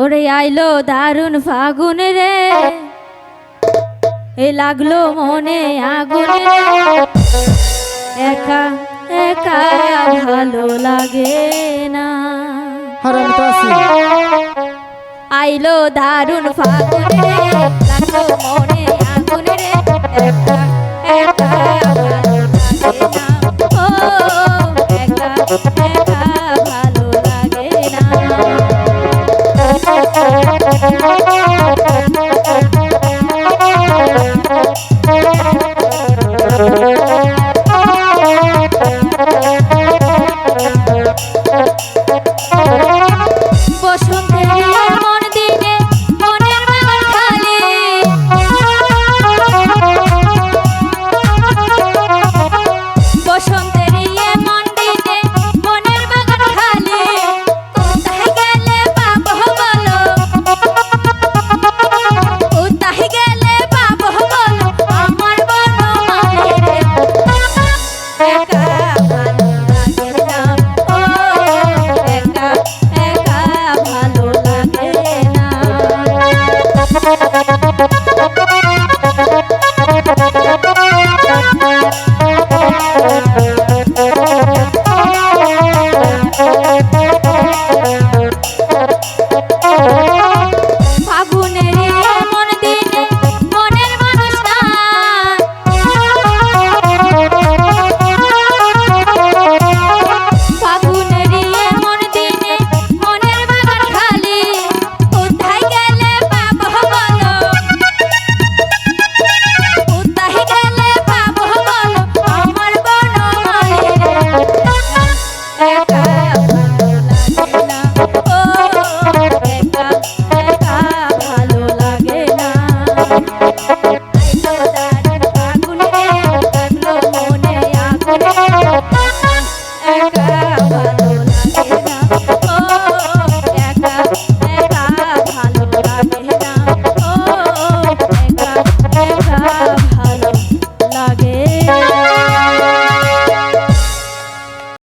ওরে আইলো দারুণ ফাগুন রে। এ লাগল মনে আগুন একা একা ভালো লাগে না। আছি। আইলো দারুণ ফাগুন রে। Thank you. Thank you.